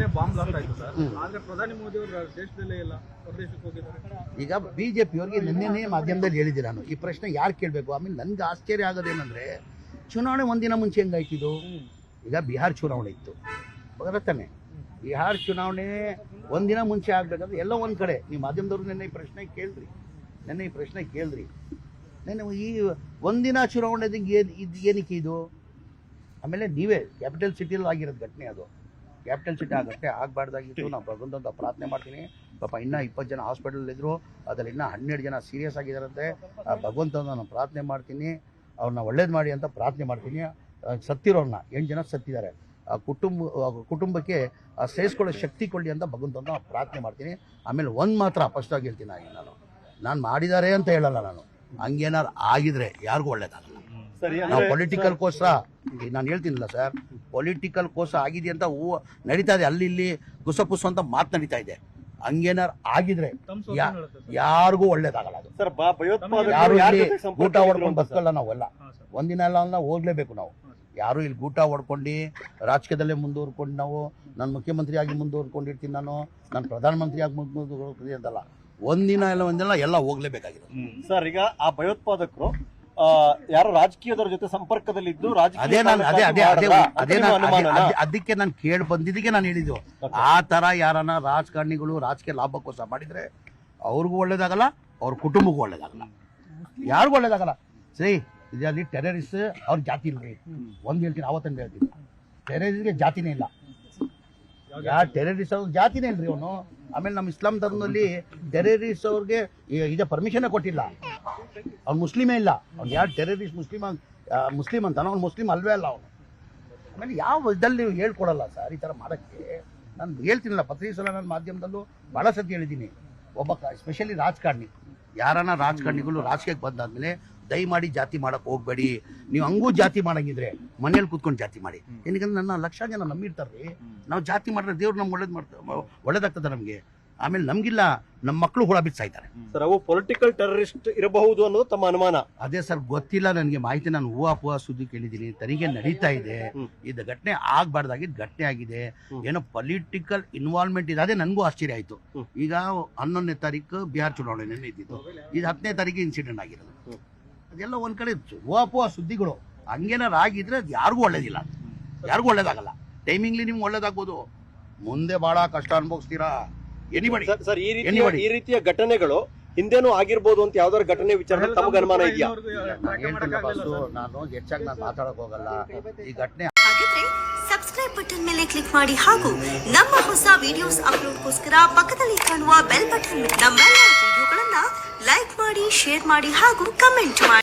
ಘಟನೆ bomb blast ಆಯ್ತು sir ಆದ್ರೆ ಪ್ರಧಾನಿ ಮೋದಿ ಅವರು ದೇಶದಲ್ಲೇ ಇಲ್ಲ ಹೊರದೇಶಕ್ಕೆ ಹೋಗಿದ್ದಾರೆ. ಈಗ ಬಿ ಜೆ ಪಿಯವ್ರಿಗೆ ನಿನ್ನೆನೇ ಮಾಧ್ಯಮದಲ್ಲಿ ಹೇಳಿದ್ದೆ ನಾನು ಈ ಪ್ರಶ್ನೆ ಯಾರು ಕೇಳಬೇಕು? ಆಮೇಲೆ ನನ್ಗೆ ಆಶ್ಚರ್ಯ ಆಗೋದೇನಂದ್ರೆ ಚುನಾವಣೆ ಒಂದಿನ ಮುಂಚೆ ಹೆಂಗಾಯ್ತಿದ್ದು ಈಗ ಬಿಹಾರ್ ಚುನಾವಣೆ ಇತ್ತು. ಬರತ್ತಾನೆ. ಬಿಹಾರ್ ಚುನಾವಣೆ ಒಂದಿನ ಮುಂಚೆ ಆಗ್ಬೇಕಂದ್ರೆ ಎಲ್ಲ ಒಂದು ಕಡೆ ನೀವು ಮಾಧ್ಯಮದವ್ರು ನಿನ್ನೆ ಈ ಪ್ರಶ್ನೆ ಕೇಳ್ರಿ ನಿನ್ನೆ ಈ ಪ್ರಶ್ನೆ ಕೇಳ್ರಿ ನೆನ್ನೆ ಈ ಒಂದಿನ ಚುನಾವಣೆದು ಏನು ಇದು ಏನಕ್ಕೆ ಇದು? ಆಮೇಲೆ ನೀವೇ ಕ್ಯಾಪಿಟಲ್ ಸಿಟಿಯಲ್ಲಿ ಆಗಿರೋದು ಘಟನೆ ಅದು. ಕ್ಯಾಪಿಟಲ್ ಸಿಟಿ ಆಗುತ್ತೆ ಆಗಬಾರ್ದಾಗಿತ್ತು. ನಾವು ಭಗವಂತ ಪ್ರಾರ್ಥನೆ ಮಾಡ್ತೀನಿ. ಪಾಪ ಇನ್ನೂ ಇಪ್ಪತ್ತು ಜನ ಹಾಸ್ಪಿಟಲ್ ಇದ್ರು. ಅದರಲ್ಲಿ ಇನ್ನೂ ಹನ್ನೆರಡು ಜನ ಸೀರಿಯಸ್ ಆಗಿದ್ದಾರಂತೆ ಆ ಭಗವಂತನ ನಾನು ಪ್ರಾರ್ಥನೆ ಮಾಡ್ತೀನಿ. ಅವ್ರನ್ನ ಒಳ್ಳೇದು ಮಾಡಿ ಅಂತ ಪ್ರಾರ್ಥನೆ ಮಾಡ್ತೀನಿ. ಸತ್ತಿರೋರನ್ನ ಸತ್ತಿರೋರ್ನ ಎಂಟು ಜನ ಸತ್ತಿದ್ದಾರೆ. ಆ ಕುಟುಂಬ ಕುಟುಂಬಕ್ಕೆ ಆ ಸೇರಿಸ್ಕೊಳ್ಳೋ ಶಕ್ತಿ ಕೊಡಲಿ ಅಂತ ಭಗವಂತನ ಪ್ರಾರ್ಥನೆ ಮಾಡ್ತೀನಿ. ಆಮೇಲೆ ಒಂದು ಮಾತ್ರ ಅಪಷ್ಟವಾಗಿ ಹೇಳ್ತೀನಿ ನಾನು. ನಾನು ಮಾಡಿದ್ದಾರೆ ಅಂತ ಹೇಳಲ್ಲ ನಾನು. ಹಂಗೇನಾರು ಆಗಿದ್ರೆ ಯಾರಿಗೂ ಒಳ್ಳೇದಾಗಲ್ಲ ಸರಿ ನಾವು ಪೊಲಿಟಿಕಲ್ ಕೋಸ ನಾನು ಹೇಳ್ತೀನಿಲ್ಲ ಸರ್ ಪೊಲಿಟಿಕಲ್ ಕೋಸ ಆಗಿದೆ ಅಂತ ಹೂ ನಡೀತಾ ಇದೆ. ಅಲ್ಲಿ ಇಲ್ಲಿ ಗುಸಪುಸು ಅಂತ ಮಾತು ನಡೀತಾ ಇದೆ. ಹಂಗೇನಾರು ಆಗಿದ್ರೆ ಯಾರಿಗೂ ಒಳ್ಳೇದಾಗಲ್ಲ ಅದು. ಯಾರು ಇಲ್ಲಿ ಗೂಟ ಹೊಡ್ಕೊಂಡು? ಬದುಕಲ್ಲ ನಾವೆಲ್ಲ ಒಂದಿನ ಎಲ್ಲ ಅಲ್ಲ ಹೋಗ್ಲೇಬೇಕು ನಾವು. ಯಾರು ಇಲ್ಲಿ ಗೂಟ ಹೊಡ್ಕೊಂಡು ರಾಜಕೀಯದಲ್ಲೇ ಮುಂದುವರ್ಕೊಂಡು ನಾವು ನಾನು ಮುಖ್ಯಮಂತ್ರಿ ಆಗಿ ಮುಂದುವರ್ಕೊಂಡಿರ್ತೀನಿ ನಾನು ನಾನು ಪ್ರಧಾನಮಂತ್ರಿ ಆಗಿ ಮುಂದುವರ್ಕೊಳ್ತೀನಿ ಅಂತಲ್ಲ. ಒಂದಿನ ಎಲ್ಲ ಒಂದಿನ ಎಲ್ಲ ಹೋಗ್ಲೇಬೇಕಾಗಿದೆ ಸರ್ ಈಗ ಆ ಭಯೋತ್ಪಾದಕರು ಯಾರೋ ರಾಜಕೀಯದವ್ರ ಜೊತೆ ಸಂಪರ್ಕದಲ್ಲಿದ್ದು ಅದೇ ನಾನು ಅದೇ ಅದೇ ಅದೇ ಅದೇ ನಾನು ಅನುಮಾನನಾ? ಅದೇ- ಅದಕ್ಕೆ ನಾನು ಕೇಳಿ ಬಂದಿದ್ದಕ್ಕೆ ನಾನು ಹೇಳಿದ್ದು. ಆ ತರ ಯಾರನ್ನ ರಾಜಕಾರಣಿಗಳು ರಾಜಕೀಯ ಲಾಭಕ್ಕೋಸ್ಕರ ಮಾಡಿದ್ರೆ ಅವ್ರಿಗೂ ಒಳ್ಳೇದಾಗಲ್ಲ ಅವ್ರ ಕುಟುಂಬಕ್ಕೂ ಒಳ್ಳೇದಾಗಲ್ಲ. ಯಾರಿಗೂ ಒಳ್ಳೇದಾಗಲ್ಲ. ಸರಿ ಇದರಲ್ಲಿ ಟೆರರಿಸ್ಟ್ ಅವ್ರ ಜಾತಿ ಇಲ್ರಿ. ಒಂದು ಹೇಳ್ತೀನಿ ಅವತ್ತಂದು ಹೇಳ್ತೀನಿ. ಟೆರರಿಸ್ಟ್ಗೆ ಜಾತಿನೇ ಇಲ್ಲ. ಯಾ ಟೆರರಿಸ್ಟ್ ಅವ್ರ ಜಾತಿನೇ ಇಲ್ರಿ ಅವನು. ಆಮೇಲೆ ನಮ್ಮ ಇಸ್ಲಾಂ ಧರ್ಮದಲ್ಲಿ ಟೆರರಿಸ್ಟ್ ಅವ್ರಿಗೆ ಈಗ ಪರ್ಮಿಷನ್ ಕೊಟ್ಟಿಲ್ಲ. ಅವ್ನು ಮುಸ್ಲಿಮೇ ಇಲ್ಲ. ಅವ್ನು ಯಾರು ಟೆರರಿಸ್ಟ್ ಮುಸ್ಲಿಮ್ ಮುಸ್ಲಿಮ್ ಅಂತಾನೆ ಅವ್ನು ಮುಸ್ಲಿಮ್ ಅಲ್ವೇ ಅಲ್ಲ ಅವನು. ಆಮೇಲೆ ಯಾವ ಇದಲ್ಲಿ ಹೇಳ್ಕೊಡಲ್ಲ ಸರ್ ಈ ಥರ ಮಾಡೋಕ್ಕೆ? ನಾನು ಹೇಳ್ತೀನಲ್ಲ ಪ್ರತಿ ಸಲ ನನ್ನ ಮಾಧ್ಯಮದಲ್ಲೂ ಭಾಳ ಸತಿ ಹೇಳಿದ್ದೀನಿ. ಒಬ್ಬ ಎಸ್ಪೆಷಲಿ ರಾಜಕಾರಣಿ. ಯಾರನ್ನ ರಾಜಕಾರಣಿಗಳು ರಾಜಕೀಯಕ್ಕೆ ಬಂದಾದ್ಮೇಲೆ ದಯಮಾಡಿ ಜಾತಿ ಮಾಡಕ್ಕೆ ಹೋಗ್ಬೇಡಿ. ನೀವು ಹಂಗೂ ಜಾತಿ ಮಾಡಂಗಿದ್ರೆ ಮನೇಲಿ ಕೂತ್ಕೊಂಡು ಜಾತಿ ಮಾಡಿ. ಏನಕ್ಕೆ ನನ್ನ ಲಕ್ಷ ಜನ ನಂಬಿರ್ತಾರ್ರಿ ನಾವು ಜಾತಿ ಮಾಡಿದ್ರೆ ದೇವ್ರು ನಮ್ಗೆ ಒಳ್ಳೇದು ಮಾಡ್ತಾರೆ ಒಳ್ಳೇದಾಗ್ತದೆ ನಮಗೆ. ಆಮೇಲೆ ನಮಗಿಲ್ಲ ನಮ್ಮ ಮಕ್ಕಳು ಹುಳ ಬಿಟ್ಟು ಇದ್ದಾರೆ. ಸರ್ ಅವು ಪೊಲಿಟಿಕಲ್ ಟೆರರಿಸ್ಟ್ ಇರಬಹುದು ಅನ್ನೋದು ತಮ್ಮ ಅನುಮಾನ. ಅದೇ ಸರ್ ಗೊತ್ತಿಲ್ಲ ನನಗೆ ಮಾಹಿತಿ ನಾನು ಹೂವು ಪೂವ ಸುದ್ದಿ ಕೇಳಿದ್ದೀನಿ ತನಿಖೆ ನಡೀತಾ ಇದೆ. ಇದು ಘಟನೆ ಆಗ್ಬಾರ್ದಾಗಿದ್ದು ಘಟನೆ ಆಗಿದೆ. ಏನೋ ಪೊಲಿಟಿಕಲ್ ಇನ್ವಾಲ್ವ್ಮೆಂಟ್ ಇದೆ. ಅದೇ ನನಗೂ ಆಶ್ಚರ್ಯ ಆಯಿತು. ಈಗ ಹನ್ನೊಂದನೇ ತಾರೀಕು ಬಿಹಾರ್ ಚುನಾವಣೆ ಇದ್ದಿದ್ದು ಇದು ಹತ್ತನೇ ತಾರೀಕು ಇನ್ಸಿಡೆಂಟ್ ಆಗಿರೋದು. ಅದೆಲ್ಲ ಒಂದ್ ಕಡೆ ಹೂವು ಪೂವ ಸುದ್ದಿಗಳು. ಹಂಗೇನಾರು ಆಗಿದ್ರೆ ಅದು ಯಾರಿಗೂ ಒಳ್ಳೇದಿಲ್ಲ. ಯಾರಿಗೂ ಒಳ್ಳೇದಾಗಲ್ಲ. ಟೈಮಿಂಗ್ಲಿ ನಿಮ್ಗೆ ಒಳ್ಳೇದಾಗ್ಬೋದು. ಮುಂದೆ ಬಹಳ ಕಷ್ಟ ಅನುಭವಿಸ್ತೀರಾ? ಎನಿಬಡಿ ಸರ್- ಸರ್ ಈ ರೀತಿಯ ಈ ರೀತಿಯ ಘಟನೆಗಳು ಹಿಂದೆನೂ ಆಗಿರ್ಬೋದು ಅಂತ ಯಾವ್ದಾದ್ರು ಘಟನೆ ವಿಚಾರ ತಮಗೆ ಅನುಮಾನ ಇದೆಯಾ? ನಾನು ನಾನು ಹೆಚ್ಚಾಗಿ ನಾನು ಮಾತಾಡಕ್ ಹೋಗಲ್ಲ. ಈ ಘಟನೆ ಹಾಗಿದ್ರೆ ಸಬ್ಸ್ಕ್ರೈಬ್ ಬಟನ್ ಮೇಲೆ ಕ್ಲಿಕ್ ಮಾಡಿ ಹಾಗೂ ನಮ್ಮ ಹೊಸ ವಿಡಿಯೋಸ್ ಅಪ್ಲೋಡ್ಗೋಸ್ಕರ ಪಕ್ಕದಲ್ಲಿ ಕಾಣುವ ಬೆಲ್ ಬಟನ್ ನಮ್ಮೆಲ್ಲ ವಿಡಿಯೋಗಳನ್ನ ಲೈಕ್ ಮಾಡಿ ಶೇರ್ ಮಾಡಿ ಹಾಗೂ ಕಮೆಂಟ್ ಮಾಡಿ.